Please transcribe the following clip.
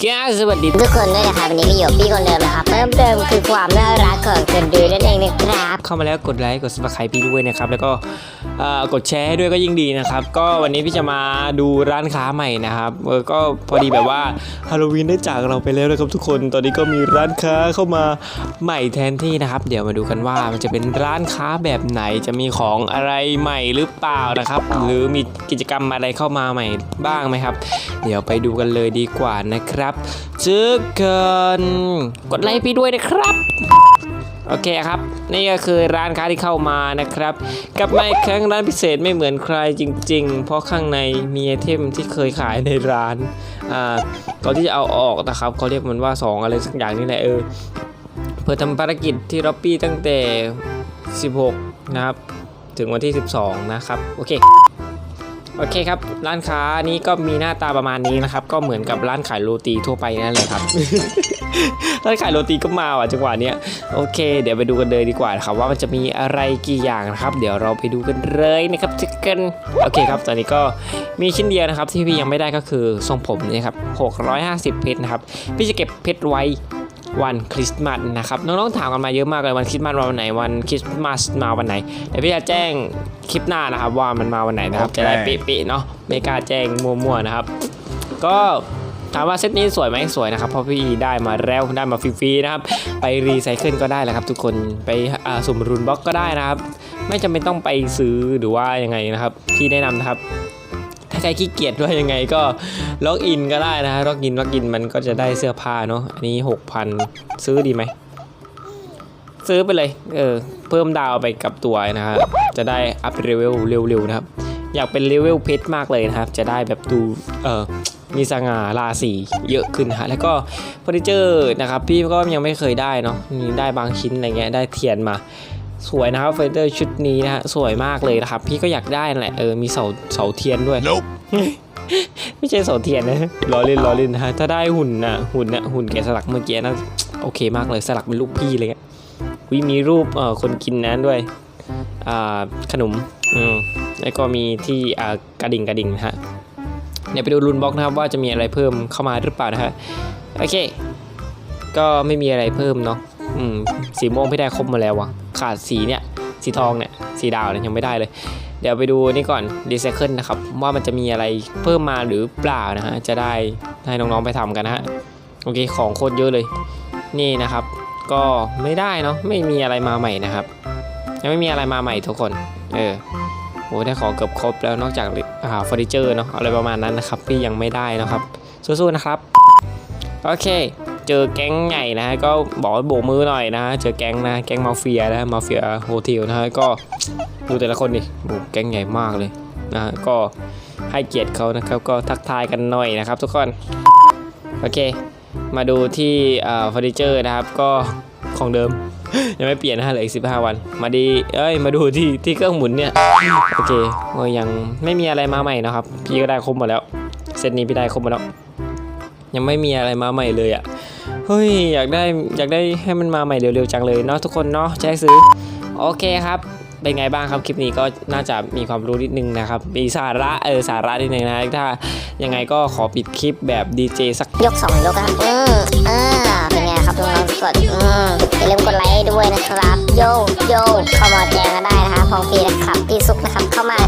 แกสวัสดีทุกคนด้วยนะครับวันนี้ก็อยู่กับพี่คนเดิมนะครับเพิ่มเติมคือความน่ารักของคนดูนั่น เข้ามาแล้วกดไลค์กด subscribe พี่ด้วยนะครับ แล้วก็กดแชร์ให้ด้วยก็ยิ่งดีนะครับ ก็วันนี้พี่จะมาดูร้านค้าใหม่นะครับก็พอดีแบบว่าฮาโลวีนได้จากเราไปแล้วนะครับทุกคนตอนนี้ก็มีร้านค้าเข้ามาใหม่แทนที่นะครับ เดี๋ยวมาดูกันว่ามันจะเป็นร้านค้าแบบไหนจะมีของอะไรใหม่หรือเปล่านะครับ หรือมีกิจกรรมอะไรเข้ามาใหม่บ้างไหมครับ เดี๋ยวไปดูกันเลยดีกว่านะครับเจอกันกดไลค์พี่ด้วยนะครับ โอเคครับ นี่ก็คือร้านค้าที่เข้ามานะครับ กลับมาอีกครั้งร้านพิเศษไม่เหมือนใครจริง ๆ เพราะข้างในมีไอเทมที่เคยขายในร้านอ่าก่อนที่จะเอาออกนะครับเขาเรียกมันว่า 2 อะไรสักอย่างนี่แหละเออเพื่อทำภารกิจที่ร็อบบี้ตั้งแต่ 16 นะครับ ถึงวันที่ 12 นะครับ โอเค โอเคครับ ร้านค้านี้ก็มีหน้าตาประมาณนี้นะครับ ก็เหมือนกับร้านขายโรตีทั่วไปนั่นแหละครับ ร้านขายโรตีก็มาว่ะจังหวะเนี้ยโอเค เดี๋ยวไปดูกันเลยดีกว่านะครับว่ามันจะมีอะไรกี่อย่างนะครับ เดี๋ยวเราไปดูกันเลยนะครับจิกเกันโอเคครับ ตอนนี้ก็มีชิ้นเดียวนะครับ ที่พี่ยังไม่ได้ก็คือทรงผมนี่ครับ650 เพชรนะครับ พี่จะเก็บเพชรไว้ วันคริสต์มาสนะครับน้องๆถามกันมาเยอะมากเลยวันคริสต์มาสมาวันไหนวันคริสต์มาสมาวันไหนเดี๋ยวพี่จะแจ้งคลิปหน้านะครับว่ามันมาวันไหนนะครับ จะได้เป๊ะๆเนาะไม่กล้าแจ้งมั่วๆนะครับ ก็ถามว่าเซตนี้สวยไหมสวยนะครับเพราะพี่ได้มาแล้วได้มาฟรีๆนะครับ ไปรีไซเคิลก็ได้แหละครับทุกคนไปอ่าสุ่มรุนบล็อกก็ได้นะครับ ไม่จำเป็นต้องไปซื้อหรือว่ายังไงนะครับพี่แนะนำนะครับถ้า ใครขี้เกียจด้วยยังไงก็ล็อกอินก็ได้นะฮะล็อกอินล็อกอินมันก็จะได้เสื้อผ้าเนาะอันนี้6,000ซื้อดีไหมซื้อไปเลยเออเพิ่มดาวไปกับตัวนะครับจะได้อัพเลเวลเร็วๆนะครับ อยากเป็นเลเวลเพชรมากเลยนะครับ จะได้แบบดูเออมีสง่าราศีเยอะขึ้นฮะแล้วก็เฟอร์นิเจอร์นะครับ พี่ก็ยังไม่เคยได้เนาะนี่ได้บางชิ้นอะไรเงี้ยได้เทียนมา สวยนะครับเฟอร์นิเจอร์ชุดนี้นะฮะสวยมากเลยนะครับ พี่ก็อยากได้นั่นแหละเออมีเสาเสาเทียนด้วย Nope. ไม่ใช่เสาเทียนนะล้อเล่นล้อเล่นนะฮะถ้าได้หุ่นน่ะหุ่นน่ะหุ่นแกะสลักเมื่อกี้นะโอเคมากเลยสลักเป็นรูปพี่เลยอะวิมีรูปเอ่อคนกินนั้นด้วยอ่าขนมอืมแล้วก็มีที่อ่ากระดิ่งกระดิ่งนะฮะเดี๋ยวไปดูรุนบล็อกนะครับว่าจะมีอะไรเพิ่มเข้ามาหรือเปล่านะฮะโอเค ก็ไม่มีอะไรเพิ่มเนาะ อืมสีม่วงพี่ได้ครบมาแล้ววะขาดสีเนี่ยสีทองเนี่ยสีดาวเนี่ยยังไม่ได้เลย เดี๋ยวไปดูนี่ก่อนรีไซเคิลนะครับว่ามันจะมีอะไรเพิ่มมาหรือเปล่านะฮะจะได้ให้น้องๆไปทำกันนะฮะโอเคของโคตรเยอะเลย นี่นะครับ ก็ไม่ได้เนาะไม่มีอะไรมาใหม่นะครับยังไม่มีอะไรมาใหม่ทุกคน เออโอ้ได้ของเกือบครบแล้วนอกจากอ่าเฟอร์นิเจอร์เนาะอะไรประมาณนั้นนะครับพี่ยังไม่ได้นะครับสู้ๆนะครับโอเค เจอแก๊งใหญ่นะฮะก็บอกโบกมือหน่อยนะฮะเจอแก๊งนะแก๊งมาเฟียนะมาเฟียโฮเทลนะฮะก็ดูแต่ละคนดิโอ้แก๊งใหญ่มากเลยนะฮะก็ให้เกียรติเขานะครับก็ทักทายกันหน่อยนะครับ ทุกคนโอเค มาดูที่อ่าเฟอร์นิเจอร์นะครับก็ของเดิมยังไม่เปลี่ยนนะฮะเหลืออีก15วัน มาดีเอ้ยมาดูที่ที่เครื่องหมุนเนี่ยโอเคก็ยังไม่มีอะไรมาใหม่นะครับ พี่ก็ได้ครบหมดแล้วเซตนี้พี่ได้ครบหมดแล้วยังไม่มีอะไรมาใหม่เลยอะ่ะ เฮ้ยอยากได้อยากได้ให้มันมาใหม่เร็วๆจังเลยเนาะทุกคนเนาะจะได้ซื้อ โอเคครับเป็นไงบ้างครับคลิปนี้ก็น่าจะมีความรู้นิดนึงนะครับมีสาระเออสาระนิดนึงนะถ้ายังไงก็ขอปิดคลิปแบบดีเจสักยกสองยกครับอืมอ่าเป็นไงครับน้องๆกดอืมอย่าลืมกดไลค์ด้วยนะครับ โยโยเข้ามาแจงกันได้นะครับพองฟรีนะครับพี่ซุกนะครับเข้ามา